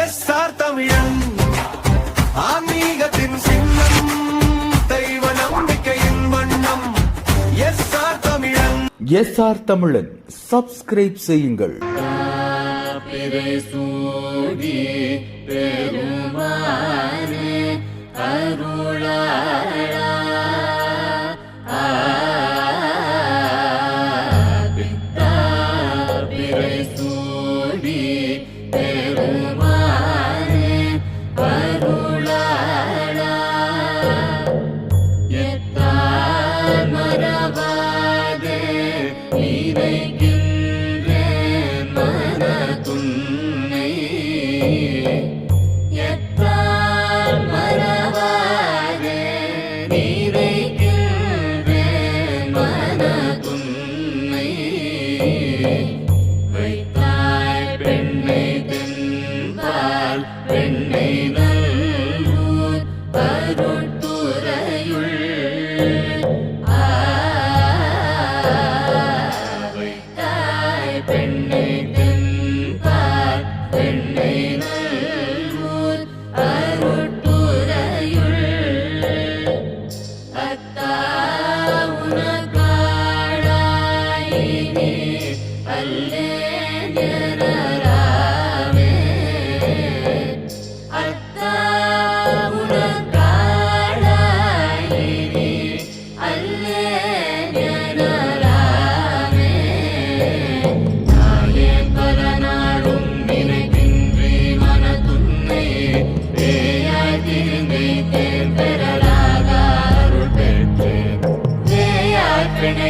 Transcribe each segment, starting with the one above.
S R தமிழன் ஆன்மீகத்தின் சின்னம் தெய்வ நம்பிக்கையின் வண்ணம். S R Tamizhan. S R Tamizhan subscribe செய்யுங்கள். அருளா பெற்றால் பெண்ணை நல்லூர் பருட்டுரையுள் தாய் பெண்ணை தென்பார் பெண்ணை நல்லூர் அருட்டுரையுள் அத்தா உனக்காளாயினே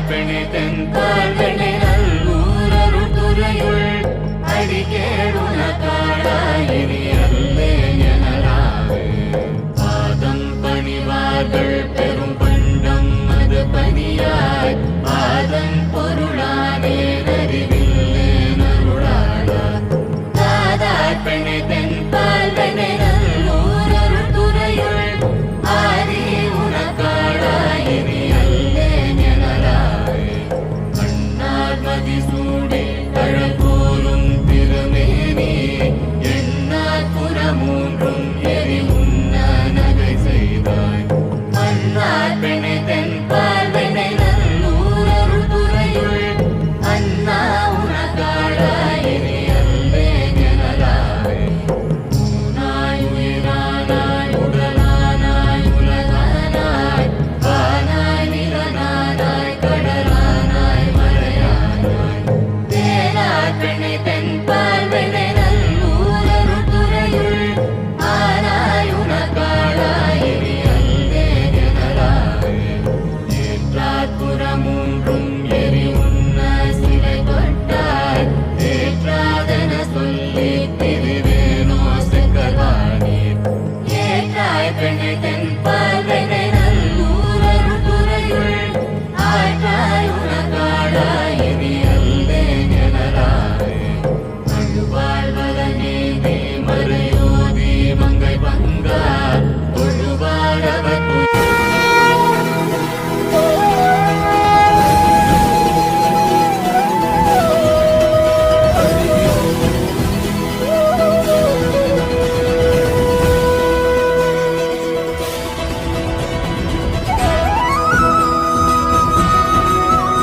மார்பெணி தென் பார்வெளி நல்லூரருள் துறையுள் அடிகேடு